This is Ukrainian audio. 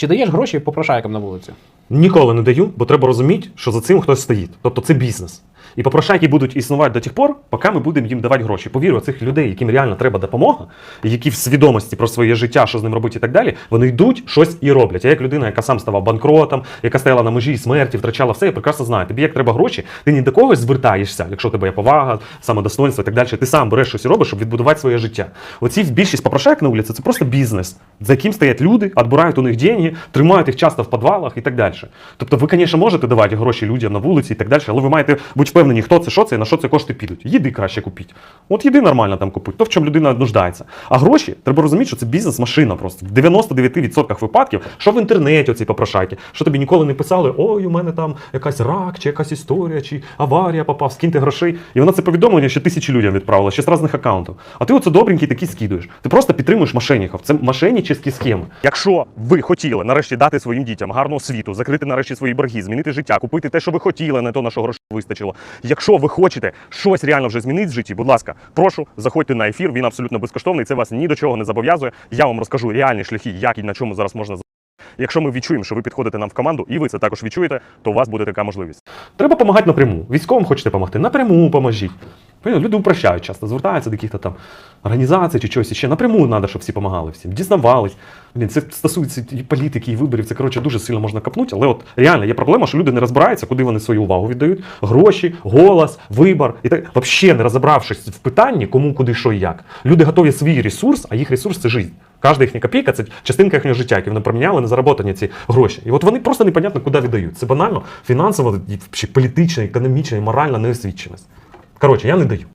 Чи даєш гроші попрошайкам на вулиці? Ніколи не даю, бо треба розуміти, що за цим хтось стоїть. Тобто це бізнес. І попрошайки будуть існувати до тих пор, поки ми будемо їм давати гроші. Повірю, цих людей, яким реально треба допомога, які в свідомості про своє життя, що з ним робити і так далі, вони йдуть щось і роблять. Я як людина, яка сам ставав банкротом, яка стояла на межі смерті, втрачала все, я прекрасно знаю. Тобі як треба гроші, ти ні до когось звертаєшся, якщо тебе є повага, самодостоинство і так далі. Ти сам береш щось і робиш, щоб відбудувати своє життя. Оці більшість попрошайок на вулиці це просто бізнес, за яким стоять люди, відбирають у них деньги, тримають їх часто в підвалах і так далі. Тобто ви, звісно, можете давати гроші людям на вулиці і так далі, але ви маєте бути впевнені, хто це, що це і на що це кошти підуть. Їди краще купіть. От їди нормально там купить, то в чому людина нуждається. А гроші треба розуміти, що це бізнес-машина просто. В 99% випадків, що в інтернеті оці попрошайки, що тобі ніколи не писали, ой, у мене там якась рак, чи якась історія, чи аварія попав, скиньте грошей. І вона це повідомлення ще тисячі людям відправила, ще з різних аккаунтів. А ти оце добренький такий скидуєш. Ти просто підтримуєш мошенників. Це мошенническі схеми. Якщо ви хотіли нарешті дати своїм дітям гарну освіту, закрити нарешті свої борги, змінити життя, купити те, що ви хотіли, не то на що грошей вистачило. Якщо ви хочете щось реально вже змінити в житті, будь ласка, прошу, заходьте на ефір. Він абсолютно безкоштовний. Це вас ні до чого не зобов'язує. Я вам розкажу реальні шляхи, як і на чому зараз можна Якщо ми відчуємо, що ви підходите нам в команду, і ви це також відчуєте, то у вас буде така можливість. Треба допомагати напряму. Військовим хочете допомогти, напряму поможіть. Люди упрощають часто, звертаються до якихось там організацій чи чогось ще. Напряму треба, щоб всі допомагали всім, дізнавались. Блін, це стосується і політики, і виборів. Це коротше дуже сильно можна капнути. Але от реально є проблема, що люди не розбираються, куди вони свою увагу віддають. Гроші, голос, вибор і так. Взагалі не розібравшись в питанні, кому, куди, що і як. Люди готові свій ресурс, а їх ресурс це життя. Кожна їхня копійка це частинка їхнього життя, яку вони проміняли на зароботані ці гроші. І от вони просто непонятно, куди віддають. Це банально фінансово, політична, економічна і моральна неосвіченість. Коротше, я не даю.